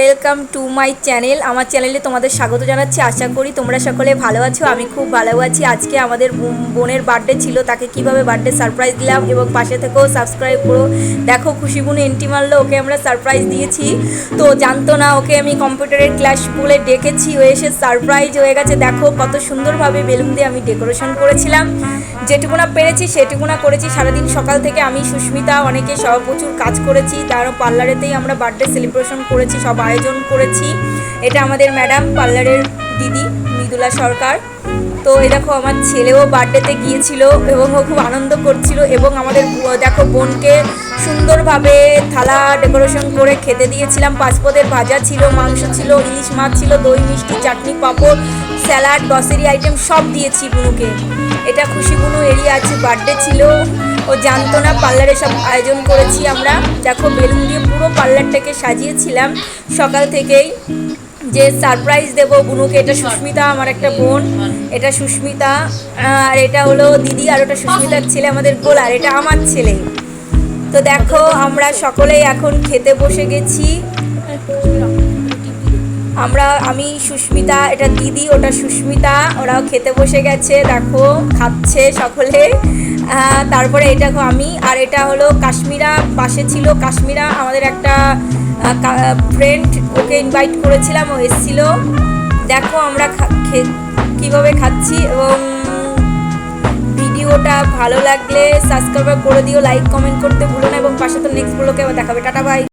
Welcome to my channel আমার চ্যানেলে তোমাদের স্বাগত জানাচ্ছি। আশা করি তোমরা সকলে ভালো আছো, আমি খুব ভালো আছি। আজকে আমাদের বোন- বোনের বার্থডে ছিল, তাকে কীভাবে বার্থডে সারপ্রাইজ দিলাম এবং পাশে থেকেও সাবস্ক্রাইব করো। দেখো খুশি বোন এন্টি মারলো, ওকে আমরা সারপ্রাইজ দিয়েছি। তো জানতো না, ওকে আমি কম্পিউটারের ক্লাস বলে ডেকেছি, ও এসে সারপ্রাইজ হয়ে গেছে। দেখো, কত সুন্দরভাবে বেলুন দিয়ে আমি ডেকোরেশন করেছিলাম। যেটুকুনা পেরেছি সেটুকুনা করেছি। সারাদিন সকাল থেকে আমি সুস্মিতা, অনেকে সব প্রচুর কাজ করেছি তারও পার্লারেতেই আমরা বার্থডে সেলিব্রেশন করেছি, সব আয়োজন করেছি। এটা আমাদের ম্যাডাম পার্লারের দিদি, মৃদুলা সরকার। তো এই দেখো, আমার ছেলেও বার্থডেতে গিয়েছিল এবং ও খুব আনন্দ করছিল এবং আমাদের দেখো, বোনকে সুন্দরভাবে থালা ডেকোরেশন করে খেতে দিয়েছিলাম। পাঁচপদের ভাজা ছিল, মাংস ছিল, ইলিশ মাছ ছিল, দই, মিষ্টি, চাটনি, পাঁপড় স্যালাড গ্রসারি আইটেম সব দিয়েছি বুনুকে। এটা খুশি বুনু এরিয়া আছে বার্থডে ছিল। ও জানতো না, পার্লারে সব আয়োজন করেছি আমরা। দেখো, বেলুন দিয়ে পুরো পার্লারটাকে সাজিয়েছিলাম। সকাল থেকেই যে সারপ্রাইজ দেব বুনুকে, এটা সুস্মিতা, আমার একটা বোন। এটা সুস্মিতা, আর এটা হলো দিদি, আর ওটা সুস্মিতার ছেলে, আমাদের গোল, আর এটা আমার ছেলে। তো দেখো, আমরা সকলেই এখন খেতে বসে গেছি। আমরা, আমি, সুস্মিতা, এটা দিদি, ওটা সুস্মিতা, ওরাও খেতে বসে গেছে, দেখো, খাচ্ছে সকলে। তারপরে এটা আমি, আর এটা হলো কাশ্মীরা, পাশে ছিল কাশ্মীরা, আমাদের একটা ফ্রেন্ড ওকে ইনভাইট করেছিলাম, ও এসেছিল। দেখো আমরা কীভাবে খাচ্ছি এবং ভিডিওটা ভালো লাগলে সাবস্ক্রাইব করে দিও লাইক কমেন্ট করতে ভুলো না এবং পাশে তো নেক্সট ব্লগে দেখাবে। Tata bye